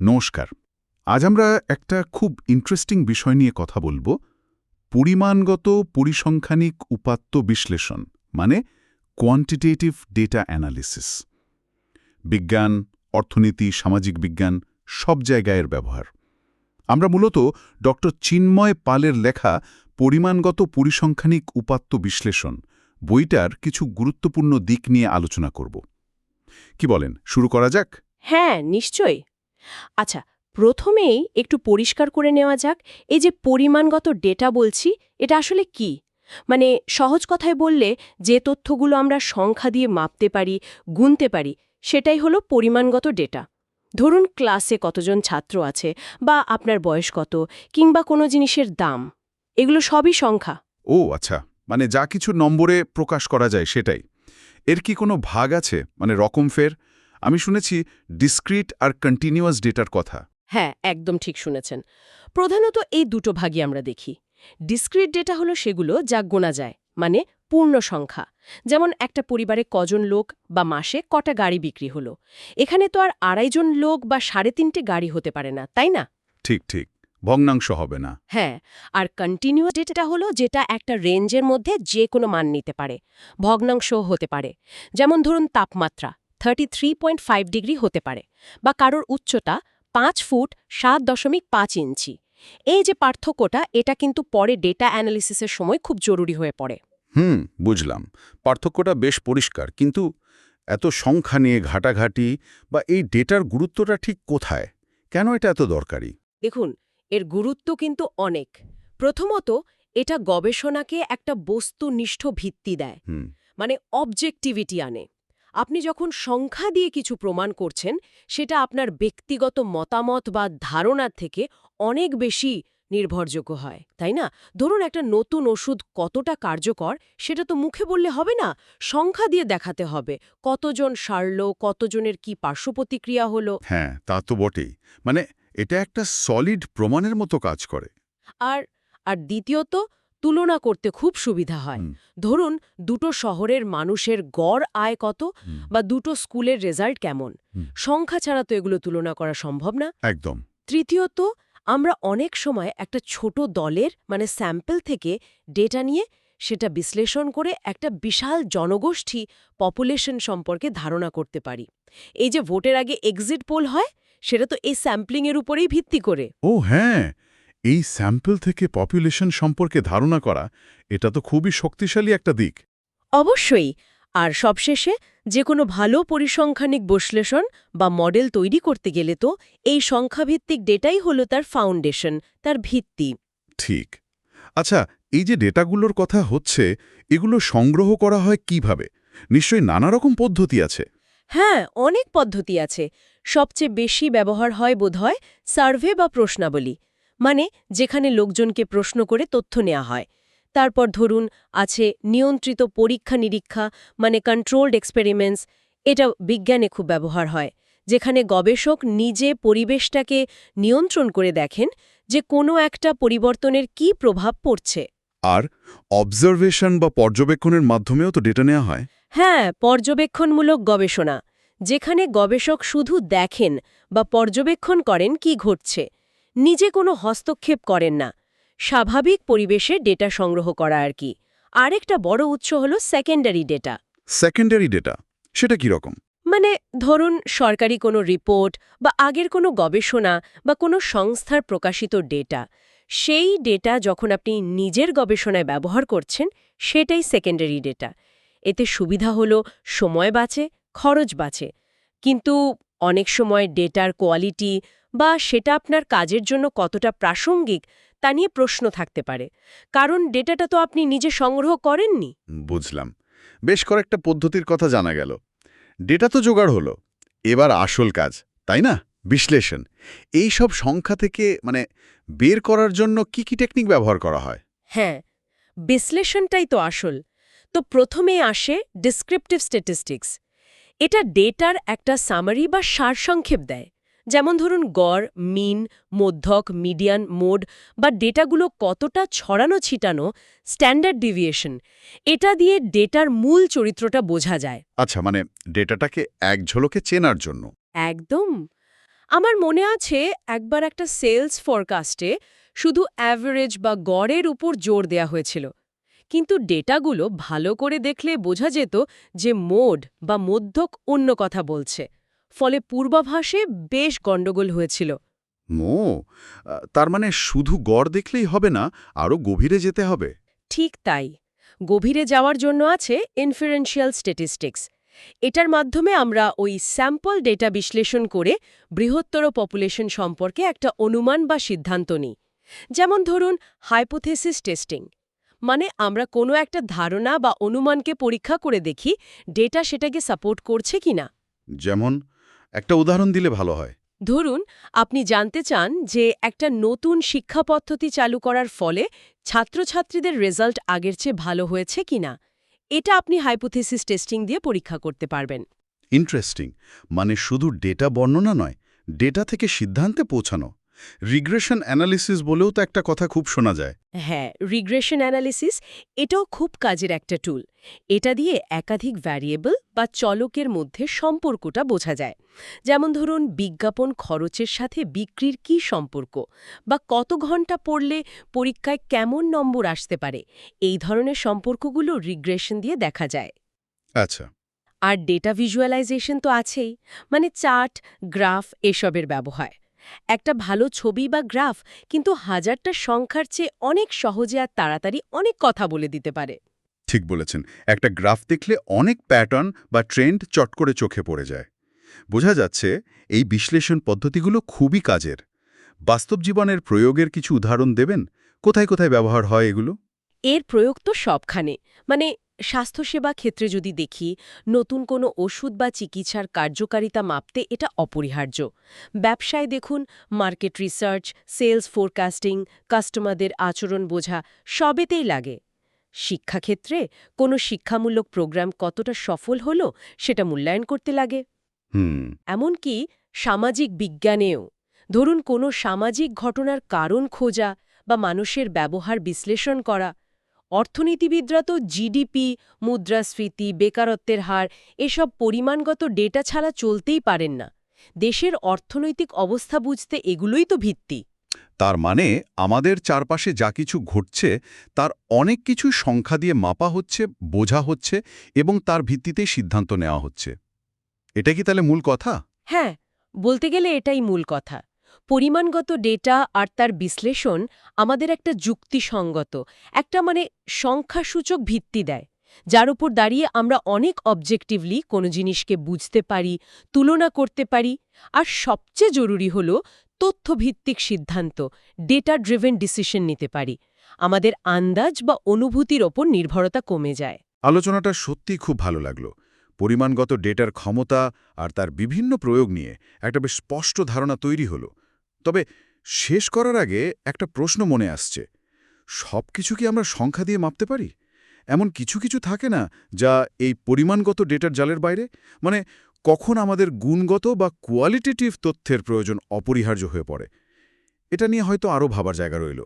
নমস্কার। আজ আমরা একটা খুব ইন্টারেস্টিং বিষয় নিয়ে কথা বলব, পরিমাণগত পরিসংখ্যানিক উপাত্ত বিশ্লেষণ মানে কোয়ান্টিটেটিভ ডেটা অ্যানালিসিস বিজ্ঞান, অর্থনীতি, সামাজিক বিজ্ঞান, সব জায়গায় এর ব্যবহার। আমরা মূলত ডক্টর চিন্ময় পালের লেখা পরিমাণগত পরিসংখ্যানিক উপাত্ত বিশ্লেষণ বইটার কিছু গুরুত্বপূর্ণ দিক নিয়ে আলোচনা করব। কি বলেন, শুরু করা যাক? হ্যাঁ নিশ্চয়ই। আচ্ছা প্রথমেই একটু পরিষ্কার করে নেওয়া যাক, এই যে পরিমাণগত ডেটা বলছি, এটা আসলে কি? মানে সহজ কথায় বললে, যে তথ্যগুলো আমরা সংখ্যা দিয়ে মাপতে পারি, গুনতে পারি, সেটাই হলো পরিমাণগত ডেটা ধরুন ক্লাসে কতজন ছাত্র আছে, বা আপনার বয়স কত, কিংবা কোনো জিনিসের দাম, এগুলো সবই সংখ্যা। ও আচ্ছা মানে যা কিছু নম্বরে প্রকাশ করা যায় সেটাই। এর কি কোনো ভাগ আছে? মানে রকম ফের? আমি শুনেছি ডিসক্রিট আর কন্টিনিউয়াস ডেটার কথা। হ্যাঁ একদম ঠিক শুনেছেন। প্রধানত এই দুটো ভাগই আমরা দেখি। ডিসক্রিট ডেটা হলো সেগুলো যা গোনা যায় মানে পূর্ণ সংখ্যা। যেমন একটা পরিবারে কজন লোক বা মাসে কটা গাড়ি বিক্রি হলো। এখানে তো আর আড়াইজন লোক বা সাড়ে তিনটে গাড়ি হতে পারে না তাই না? ঠিক ঠিক। ভগ্নাংশ হবে না। হ্যাঁ আর কন্টিনিউয়াস ডেটাটা হলো যেটা একটা রেঞ্জের মধ্যে যে কোনো মান নিতে পারে। ভগ্নাংশও হতে পারে। যেমন ধরুন তাপমাত্রা। Thirty three point five degree হতে পারে বা কারোর উচ্চতা পাঁচ ফুট সাত দশমিক পাঁচ ইঞ্চি। এই যে পার্থক্যটা এটা কিন্তু পরে ডেটা অ্যানালিসিসের সময় খুব জরুরি হয়ে পড়ে। হুম বুঝলাম। পার্থক্যটা বেশ পরিষ্কার কিন্তু এত সংখ্যা নিয়ে ঘাটাঘাটি বা এই ডেটার গুরুত্বটা ঠিক কোথায়? কেন এটা এত দরকারি? দেখুন এর গুরুত্ব কিন্তু অনেক। প্রথমত এটা গবেষণাকে একটা বস্তুনিষ্ঠ ভিত্তি দেয়। মানে অবজেক্টিভিটি আনে। আপনি যখন সংখ্যা দিয়ে কিছু প্রমাণ করছেন সেটা আপনার ব্যক্তিগত মতামত বা ধারণার থেকে অনেক বেশি নির্ভরযোগ্য হয় তাই না? ধরুন একটা নতুন ওষুধ কতটা কার্যকর সেটা তো মুখে বললে হবে না সংখ্যা দিয়ে দেখাতে হবে কতজন সারল কতজনের কি পার্শ্ব প্রতিক্রিয়া হলো। হ্যাঁ তা তো বটেই মানে এটা একটা সলিড প্রমাণের মতো কাজ করে। আর আর দ্বিতীয়ত তুলনা করতে খুব সুবিধা হয়। ধরুন দুটো শহরের মানুষের গড় আয় কত বা দুটো স্কুলের রেজাল্ট কেমন? সংখ্যা ছাড়া তো এগুলো তুলনা করা সম্ভব না। একদম। তৃতীয়ত আমরা অনেক সময় একটা ছোট দলের মানে স্যাম্পল থেকে ডেটা নিয়ে সেটা বিশ্লেষণ করে একটা বিশাল জনগোষ্ঠী পপুলেশন সম্পর্কে ধারণা করতে পারি। এই যে ভোটের আগে এক্সিট পোল হয় সেটা তো এই স্যাম্পলিংয়ের উপরেই ভিত্তি করে। ও হ্যাঁ এই স্যাম্পল থেকে পপুলেশন সম্পর্কে ধারণা করা এটা তো খুবই শক্তিশালী একটা দিক। অবশ্যই আর সবশেষে যে কোনো ভালো পরিসংখ্যানিক বিশ্লেষণ বা মডেল তৈরি করতে গেলে তো এই সংখ্যাভিত্তিক ডেটাই হলো তার ফাউন্ডেশন তার ভিত্তি। ঠিক। আচ্ছা এই যে ডেটাগুলোর কথা হচ্ছে এগুলো সংগ্রহ করা হয় কীভাবে? নিশ্চয়ই নানা রকম পদ্ধতি আছে। হ্যাঁ অনেক পদ্ধতি আছে। সবচেয়ে বেশি ব্যবহার হয় বোধহয় সার্ভে বা প্রশ্নাবলী। মানে যেখানে লোকজনকে প্রশ্ন করে তথ্য নেওয়া হয়। তারপর ধরুন আছে নিয়ন্ত্রিত পরীক্ষা নিরীক্ষা মানে কন্ট্রোলড এক্সপেরিমেন্টস এটা বিজ্ঞানে খুব ব্যবহার হয় যেখানে গবেষক নিজে পরিবেশটাকে নিয়ন্ত্রণ করে দেখেন যে কোনো একটা পরিবর্তনের কি প্রভাব পড়ছে। আর অবজারভেশন বা পর্যবেক্ষণের মাধ্যমেও তো ডেটা নেওয়া হয়। হ্যাঁ পর্যবেক্ষণমূলক গবেষণা যেখানে গবেষক শুধু দেখেন বা পর্যবেক্ষণ করেন কি ঘটছে। নিজে কোনো হস্তক্ষেপ করেন না। স্বাভাবিক পরিবেশে ডেটা সংগ্রহ করা আর কি। আরেকটা বড় উৎস হল সেকেন্ডারি ডেটা সেকেন্ডারি ডেটা সেটা কি রকম? মানে ধরুন সরকারি কোনো রিপোর্ট বা আগের কোনো গবেষণা বা কোনো সংস্থার প্রকাশিত ডেটা সেই ডেটা যখন আপনি নিজের গবেষণায় ব্যবহার করছেন সেটাই সেকেন্ডারি ডেটা এতে সুবিধা হলো সময় বাঁচে খরচ বাঁচে। কিন্তু অনেক সময় ডেটার কোয়ালিটি বা সেটা আপনার কাজের জন্য কতটা প্রাসঙ্গিক তা নিয়ে প্রশ্ন থাকতে পারে। কারণ ডেটাটা তো আপনি নিজে সংগ্রহ করেননি। বুঝলাম। বেশ কয়েকটা পদ্ধতির কথা জানা গেল। ডেটা তো জোগাড় হলো। এবার আসল কাজ তাই না? বিশ্লেষণ। এই সব সংখ্যা থেকে মানে বের করার জন্য কি কি টেকনিক ব্যবহার করা হয়? হ্যাঁ বিশ্লেষণটাই তো আসল। তো প্রথমে আসে ডিসক্রিপটিভ স্ট্যাটিস্টিক্স এটা ডেটার একটা সামারি বা সারসংক্ষেপ দেয়। যেমন ধরুন গড় মিন মধ্যক মিডিয়ান মোড বা ডেটাগুলো কতটা ছড়ানো ছিটানো স্ট্যান্ডার্ড ডিভিয়েশন এটা দিয়ে ডেটার মূল চরিত্রটা বোঝা যায়। আচ্ছা মানে ডেটাটাকে এক ঝলকে চেনার জন্য। একদম। আমার মনে আছে একবার একটা সেলস ফরকাস্টে শুধু অ্যাভারেজ বা গড়ের উপর জোর দেয়া হয়েছিল। কিন্তু ডেটাগুলো ভালো করে দেখলে বোঝা যেত যে মোড বা মধ্যক অন্য কথা বলছে। ফলে পূর্বাভাসে বেশ গণ্ডগোল হয়েছিল। মো তার মানে শুধু গড় দেখলেই হবে না আরও গভীরে যেতে হবে? ঠিক তাই। গভীরে যাওয়ার জন্য আছে ইনফারেন্সিয়াল স্ট্যাটিস্টিক্স এটার মাধ্যমে আমরা ওই স্যাম্পল ডেটা বিশ্লেষণ করে বৃহত্তর পপুলেশন সম্পর্কে একটা অনুমান বা সিদ্ধান্ত নিই। যেমন ধরুন হাইপোথেসিস টেস্টিং মানে আমরা কোনো একটা ধারণা বা অনুমানকে পরীক্ষা করে দেখি ডেটা সেটাকে সাপোর্ট করছে কিনা। যেমন একটা উদাহরণ দিলে ভালো হয়। ধরুন আপনি জানতে চান যে একটা নতুন শিক্ষা পদ্ধতি চালু করার ফলে ছাত্রছাত্রীদের রেজাল্ট আগের চেয়ে ভালো হয়েছে কিনা এটা আপনি হাইপোথিসিস টেস্টিং দিয়ে পরীক্ষা করতে পারবেন। ইন্টারেস্টিং মানে শুধু ডেটা বর্ণনা নয় ডেটা থেকে সিদ্ধান্তে পৌঁছানো। রিগ্রেশন অ্যানালিসিস বলেও তো একটা কথা খুব শোনা যায়। হ্যাঁ রিগ্রেশন অ্যানালিসিস এটাও খুব কাজের একটা টুল এটা দিয়ে একাধিক ভ্যারিয়েবল বা চলকের মধ্যে সম্পর্কটা বোঝা যায়। যেমন ধরুন বিজ্ঞাপন খরচের সাথে বিক্রির কি সম্পর্ক বা কত ঘণ্টা পড়লে পরীক্ষায় কেমন নম্বর আসতে পারে। এই ধরনের সম্পর্কগুলো রিগ্রেশন দিয়ে দেখা যায়। আচ্ছা। আর ডেটা ভিজুয়ালাইজেশন তো আছেই। মানে চার্ট গ্রাফ এসবের ব্যবহার। একটা ভালো ছবি বা গ্রাফ কিন্তু হাজারটা সংখ্যার চেয়ে অনেক সহজে আর তাড়াতাড়ি অনেক কথা বলে দিতে পারে। ঠিক বলেছেন, একটা গ্রাফ দেখলে অনেক প্যাটার্ন বা ট্রেন্ড চট করে চোখে পড়ে যায়। বোঝা যাচ্ছে, এই বিশ্লেষণ পদ্ধতিগুলো খুবই কাজের। বাস্তব জীবনের প্রয়োগের কিছু উদাহরণ দেবেন? কোথায় কোথায় ব্যবহার হয় এগুলো? এর প্রয়োগ তো সবখানে। মানে স্বাস্থ্যসেবা ক্ষেত্রে যদি দেখি নতুন কোনো ওষুধ বা চিকিৎসার কার্যকারিতা মাপতে এটা অপরিহার্য। ব্যবসায় দেখুন মার্কেট রিসার্চ সেলস ফোরকাস্টিং কাস্টমারদের আচরণ বোঝা সবেতেই লাগে। শিক্ষাক্ষেত্রে কোনো শিক্ষামূলক প্রোগ্রাম কতটা সফল হলো সেটা মূল্যায়ন করতে লাগে। এমনকি সামাজিক বিজ্ঞানেও ধরুন কোনো সামাজিক ঘটনার কারণ খোঁজা বা মানুষের ব্যবহার বিশ্লেষণ করা অর্থনীতিবিদরা তো জিডিপি মুদ্রাস্ফীতি বেকারত্বের হার এসব পরিমাণগত ডেটা ছাড়া চলতেই পারেন না। দেশের অর্থনৈতিক অবস্থা বুঝতে এগুলোই তো ভিত্তি। তার মানে আমাদের চারপাশে যা কিছু ঘটছে তার অনেক কিছু সংখ্যা দিয়ে মাপা হচ্ছে বোঝা হচ্ছে এবং তার ভিত্তিতেই সিদ্ধান্ত নেওয়া হচ্ছে। এটা কি তাহলে মূল কথা? হ্যাঁ বলতে গেলে এটাই মূল কথা। পরিমাণগত ডেটা আর তার বিশ্লেষণ আমাদের একটা যুক্তিসঙ্গত, একটা মানে সংখ্যাসূচক ভিত্তি দেয়, যার উপর দাঁড়িয়ে আমরা অনেক অবজেক্টিভলি কোনো জিনিসকে বুঝতে পারি, তুলনা করতে পারি, আর সবচেয়ে জরুরি হল তথ্যভিত্তিক সিদ্ধান্ত ডেটা ড্রিভেন ডিসিশন নিতে পারি, আমাদের আন্দাজ বা অনুভূতির ওপর নির্ভরতা কমে যায়। আলোচনাটা সত্যিই খুব ভালো লাগল। পরিমাণগত ডেটার ক্ষমতা আর তার বিভিন্ন প্রয়োগ নিয়ে একটা বেশ স্পষ্ট ধারণা তৈরি হলো। তবে শেষ করার আগে একটা প্রশ্ন মনে আসছে। সব কিছু কি আমরা সংখ্যা দিয়ে মাপতে পারি? এমন কিছু কিছু থাকে না যা এই পরিমাণগত ডেটার জালের বাইরে? মানে কখন আমাদের গুণগত বা কোয়ালিটেটিভ তথ্যের প্রয়োজন অপরিহার্য হয়ে পড়ে। এটা নিয়ে হয়তো আরও ভাবার জায়গা রইল।